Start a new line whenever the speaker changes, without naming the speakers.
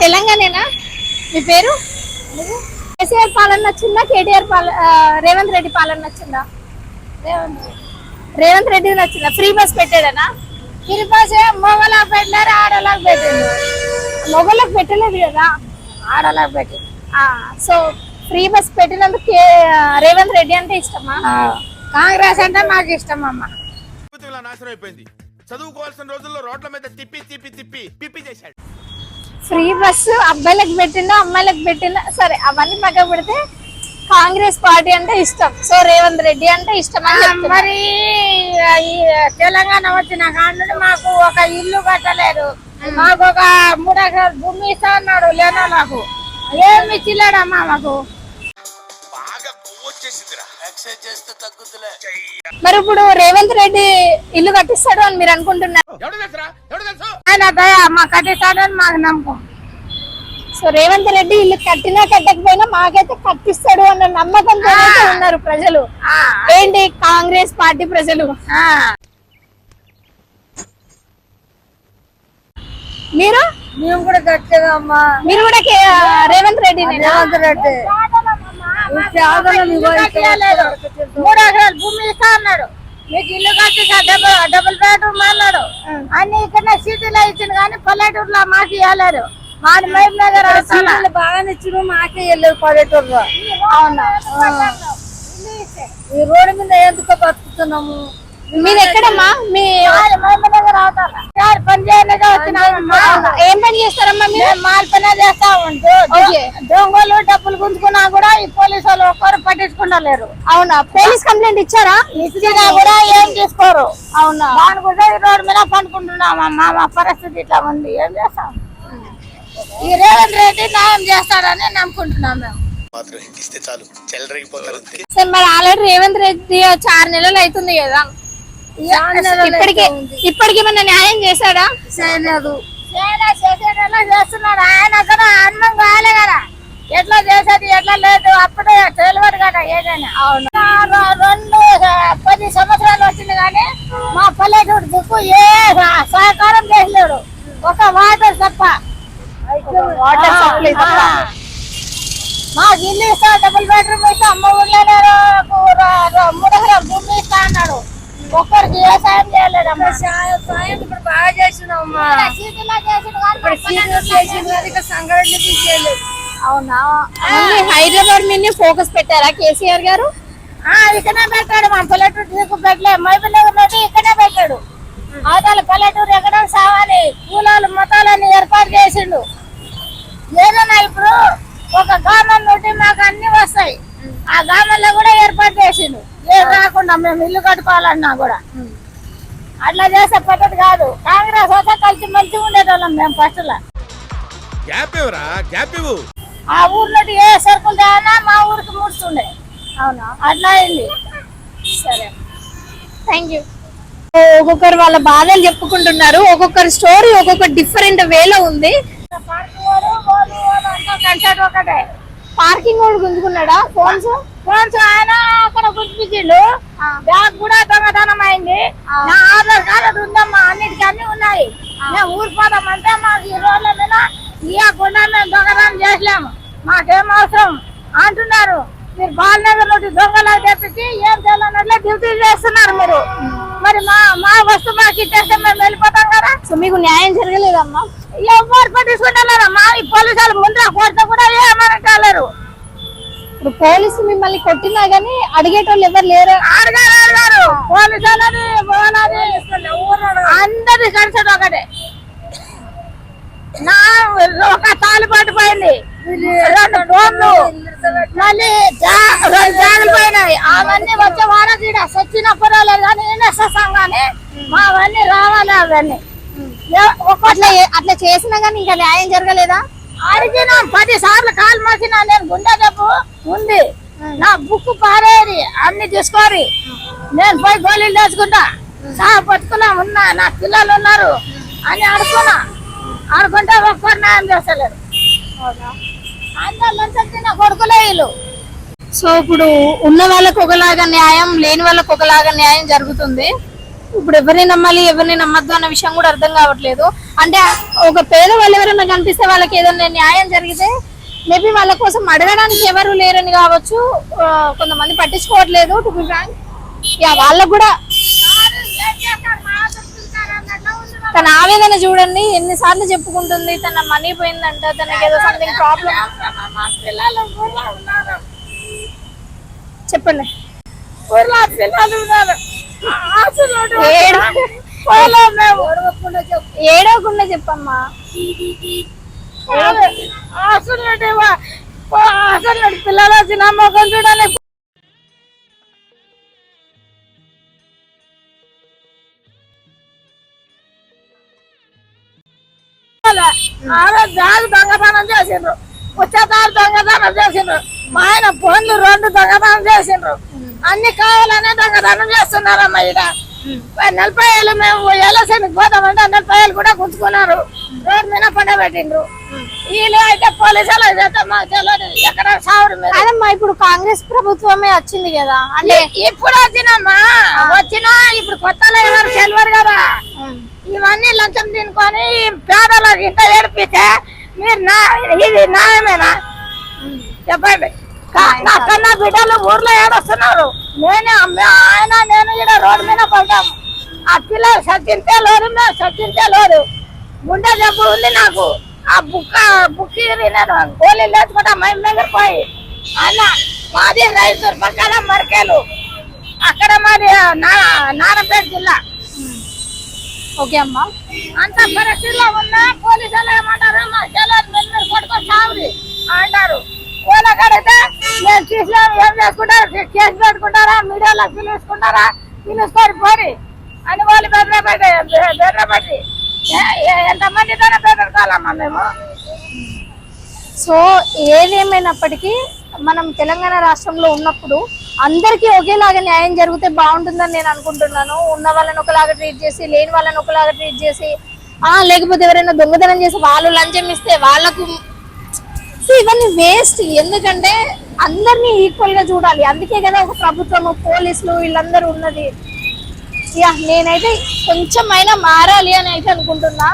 తెలంగాణేనా? మీ పేరు? కేసీఆర్ పాలన నచ్చిందా? కేటీఆర్ పాలన రేవంత్ రెడ్డి పాలన నచ్చిందా? రేవంత్ రెడ్డి నచ్చిందా? ఫ్రీ బస్ పెట్టాడనా
ఫ్రీ బస్ మొగలకు పెట్టినారు ఆడలకు పెట్టిండు
మొగళ్ళకి పెట్టలేదు కదా
ఆడలకు పెట్టి
ఆ, సో ఫ్రీ బస్ పెట్టినందుకు కే- రేవంత్ రెడ్డి అంటే ఇష్టమా?
కాంగ్రెస్ అంటే మాకు ఇష్టం అమ్మ.
నాశనం అయిపోయింది. చదువుకోవాల్సిన రోజుల్లో రోడ్ల మీద తిప్పి తిప్పి తిప్పి పిప్పి చేశాడు.
ఫ్రీ బస్ అబ్బాయిలకు పెట్టిందా అమ్మాయిలకు పెట్టిందా సరే అవన్నీ పక్కన పెడితే కాంగ్రెస్ పార్టీ అంటే ఇష్టం. సో రేవంత్ రెడ్డి అంటే ఇష్టం.
మరి ఈ తెలంగాణ వచ్చిన కాడ నుండి మాకు ఒక ఇల్లు కట్టలేదు. మాకు ఒక మూడు ఎకరాల భూమి ఇస్తా అన్నాడు లేనో నాకు ఏమి ఇచ్చిలేడమ్మా మాకు?
మరి ఇప్పుడు రేవంత్ రెడ్డి ఇల్లు కట్టిస్తాడు అని మీరు అనుకుంటున్నారు.
ఆయన దయ మా మాకు నమ్మకం.
సో రేవంత్ రెడ్డి ఇల్లు కట్టినా కట్టకపోయినా మాకైతే కట్టిస్తాడు అన్న నమ్మకంతో అయితే ఉన్నారు ప్రజలు. ఏంటి కాంగ్రెస్ పార్టీ ప్రజలు. మీరు?
మేము కూడా గట్టిగా అమ్మా.
మీరు కూడా రేవంత్ రెడ్డి
రేవంత్ రెడ్డి. మూడు ఎకరాల భూమి ఇస్తా అన్నాడు. మీకు ఇల్లు కట్టిస్తా డబుల్ డబుల్ బెడ్రూమ్ అన్నాడు. అన్ని ఇక్కడ సిటీలో ఇచ్చింది కానీ పల్లెటూరులో మాకు ఇవ్వలేరు మాది మహబూబ్ నగర్.
బాగా నచ్చిన మాకే వెళ్ళదు పల్లెటూరులో.
అవునా?
ఈ రోడ్డు మీద ఎందుకు బతుకుతున్నాము?
మీది ఎక్కడమ్మా మీ
పని వచ్చినామమ్మా.
ఏం పని చేస్తారమ్మా మీరు?
మేము మాల్ పనే చేస్తా ఉంటూ
ఓకే.
దొంగలు డబ్బులు గుంజుకున్నా కూడా ఈ పోలీసు వాళ్ళు ఒక్కరు పట్టించుకుంటలేరు
అవునా? పోలీస్ కంప్లైంట్ ఇచ్చారా?
ఇచ్చినా కూడా ఏం తీసుకోరు.
అవునా?
దాని కూడా ఈ రోడ్డు మీద పండుకుంటున్నామమ్మా మా పరిస్థితి ఇట్లా ఉంది. ఏం చేస్తాం? ఈ రేవంత్ రెడ్డి న్యాయం చేస్తాడని నమ్ముకుంటున్నాం మేము.
మాత్రం ఇస్తే చాలు. చెల్లరగిపోతారు
సార్ మరి ఆల్రెడీ రేవంత్ రెడ్డి వచ్చి ఆరు నెలలు అవుతుంది కదా. ఇప్పటికి ఇప్పటికి ఏమన్నా న్యాయం చేశాడా?
చేయలేదు.
చేస్తున్నాడు. ఆయన కూడా అన్నం కాలే కదా. ఎట్లా చేసేది ఎట్లా లేదు. అప్పుడే తెలియదు కదా ఏదైనా. రెండు పది సంవత్సరాలు వచ్చింది కానీ మా పల్లెటూరు దిక్కు ఏ సహ- సహకారం చేసలేడు ఒక వాటర్ తప్ప. మాకు ఇల్లు ఇస్తా డబుల్ బెడ్రూమ్ ఇస్తా అమ్మ ఊళ్ళో మూడు భూమి ఇస్తా అన్నాడు. ఒక్కరికి ఏ సాయం చేయలేదమ్మా
సాయం ఇప్పుడు బాగా ఇక సంగారెడ్డి తీసేయలేదు.
అవునా? హైదరాబాద్ మీద ఫోకస్ పెట్టారా కేసీఆర్ గారు?
ఇక్కడే పెట్టాడు మా పల్లెటూరు పెట్టలే. మైబుల్ ఇక్కడే పెట్టాడు. అవతల పల్లెటూరు ఎక్కడ సావాలి. కూలాలు మతాలని ఏర్పాటు చేసిండు. ఏదైనా ఇప్పుడు ఒక గ్రామం నుండి మాకు అన్ని వస్తాయి. ఆ గ్రామంలో కూడా ఏర్పాటు చేసిండు. ఏం రాకుండా మేము ఇల్లు కట్టుకోవాలన్నా కూడా. అట్లా చేసే పద్ధతి కాదు. కాంగ్రెస్ వస్తే కలిసి మంచిగా ఉండేటోళ్ళం మేము ఫస్ట్ ఆ ఊరు నుండి ఏ సరుకులు తేనా మా ఊరికి ముడుతుండే
అవునా?
అట్లా అయింది.
సరే. థ్యాంక్ యూ ఒక్కొక్కరు వాళ్ళ బాధలు చెప్పుకుంటున్నారు. ఒక్కొక్కరి స్టోరీ ఒక్కొక్క డిఫరెంట్ వేలో ఉంది.
కన్సర్ట్ ఒకటే.
పార్కింగ్ కూడా గుంజుకున్నాడా? ఫోన్స్?
ఫోన్స్ ఆయన అక్కడ గుర్తించిండు బ్యాగ్ కూడా దొంగతనం అయింది. నా ఆధార్ కార్డు ఉందమ్మా అన్నిటికీ అన్ని ఉన్నాయి. మేము ఊరిపోదామంటే మాకు ఈ రోడ్ల మీద ఇవ్వకుండా మేము దొంగతనం చేసలేము మాకేం అవసరం? అంటున్నారు. మీరు బాలనగర్ నుండి దొంగలకు తెప్పించి ఏం చేయాలన్నట్లే డ్యూటీ చేస్తున్నారు మీరు. మరి మా మా వస్తువు మాకు ఇచ్చేస్తే మేము వెళ్ళిపోతాం కదా?
సో మీకు న్యాయం జరగలేదమ్మా?
ఎవరు పట్టించుకుంటున్నారు? మా ఈ పోలీసులు ముందర కొడితే కూడా ఏమనట్లేరు
ఇప్పుడు పోలీసు మిమ్మల్ని కొట్టినా గానీ అడిగేటోళ్ళు ఎవరు లేరు.
అడగారు అడగారు. పోనాది అందరి కలిసి ఒకటే. నా ఒక తాలి పట్టిపోయింది రెండు ఫోన్లు మళ్ళీ పోయినాయి అవన్నీ వచ్చే వాడకీడ సచ్చిన పర్వాలేదు కానీ నేనేస్తాం కానీ మావన్నీ రావాలి అవన్నీ. ఏ-
అట్లా చేసినా గానీ ఇంకా న్యాయం జరగలేదా?
అడిగిన పది సార్లు కాలు మోసిన నేను గుండె జబ్బు ఉంది. నా బుక్ పారేది అన్ని తీసుకోరి నేను పోయి గోళీలు తెచ్చుకుంటా సహా బతుకులా ఉన్నా నా పిల్లలు ఉన్నారు అని అడుకున్నా అనుకుంటే ఒక్కరు న్యాయం చేస్తలేరు. కొడుకులే వీళ్ళు.
సో ఇప్పుడు ఉన్న వాళ్ళకు ఒకలాగా న్యాయం లేని వాళ్ళకు ఒకలాగా న్యాయం జరుగుతుంది. ఇప్పుడు ఎవరిని నమ్మాలి ఎవరిని నమ్మద్దు అన్న విషయం కూడా అర్థం కావట్లేదు. అంటే ఒక పేద వాళ్ళు ఎవరైనా కనిపిస్తే వాళ్ళకి ఏదైనా న్యాయం జరిగితే మేబీ వాళ్ళ కోసం అడగడానికి ఎవరు లేరని కావచ్చు కొంతమంది పట్టించుకోవట్లేదు టు బి ఫ్రాంక్ యా వాళ్ళకు కూడా తన ఆవేదన చూడండి ఎన్నిసార్లు చెప్పుకుంటుంది తన మనీ పోయిందంట తనకి ఏదో సంథింగ్ ప్రాబ్లం చెప్పండి ఏడవకుండా చెప్పమ్మా
హాస్టల్ హాస్టల్ పిల్లలు వచ్చిన మొక్కలు చూడాలి ఆ రోజు బ్యాగ్ దొంగతనం చేసిండ్రు. పుచ్చకాయలు దొంగతనం చేసిండ్రు. మా ఆయన ఫోన్లు రెండు దొంగతనం చేసిండ్రు. అన్ని కావాలనే దొంగతనం చేస్తున్నారమ్మా ఈడ. నలభైలు మేము ఎలసనికి పోదామంటే నలభైలు కూడా గుంజుకున్నారు రోడ్డు మీద పండబెట్టిండ్రు. వీళ్ళు అయితే పోలీసులు మాకు తెలియదు ఎక్కడ సావురు
అదమ్మా ఇప్పుడు కాంగ్రెస్ ప్రభుత్వమే వచ్చింది కదా. అంటే
ఇప్పుడు వచ్చినమ్మా వచ్చినా ఇప్పుడు కొత్తలో ఎవరు తెలియదు కదా. ఇవన్నీ లంచం తినుకొని పేదలు ఇంత ఏడిపితే మీరు నా ఇది న్యాయమేనా? చెప్పండి. నా కన్నా బిడ్డలు ఊర్లో ఏడొస్తున్నారు. నేనే అమ్మే ఆయన నేను ఇక్కడ రోడ్డు మీద పడ్డాము ఆ పిల్లలు సత్యంతే లేదు మేము సత్యంతే లేదు గుండె జబ్బు ఉంది నాకు. ఆ బుక్క బుక్కి నేను గోళీ లేచుకుంటా మై మీద పోయి. అన్న మాది రైతు పక్కన మరకేలు. అక్కడ మాది నా నారాయణపేట జిల్లా.
ఓకే అమ్మా.
అంత పరిస్థితిలో ఉన్నా పోలీసులు ఏమంటారు? మా చెల్లెలు మీరు కొట్టుకొని సాగురి అంటారు. వాళ్ళకడితే మేము తీసుకున్నాం ఏం చేసుకుంటారు? కేసు పెట్టుకుంటారా? మీడియాలో పిలుచుకుంటారా పిలుస్తారు పోరి. అని వాళ్ళు బెదరపెట్టి బెదరపెట్టి ఎంతమందితోనే బెదరకాలమ్మా మేము?
సో ఏదేమైనప్పటికీ మనం తెలంగాణ రాష్ట్రంలో ఉన్నప్పుడు అందరికీ ఒకేలాగా న్యాయం జరిగితే బాగుంటుందని నేను అనుకుంటున్నాను. ఉన్న వాళ్ళని ఒకలాగా ట్రీట్ చేసి లేని వాళ్ళని ఒకలాగా ట్రీట్ చేసి ఆ లేకపోతే ఎవరైనా దొంగతనం చేసి వాళ్ళు లంచం ఇస్తే వాళ్ళకు ఇవన్నీ వేస్ట్ ఎందుకంటే అందరినీ ఈక్వల్గా చూడాలి. అందుకే కదా ఒక ప్రభుత్వము పోలీసులు వీళ్ళందరూ ఉన్నది. యా నేనైతే కొంచెం అయినా మారాలి అని అయితే అనుకుంటున్నా.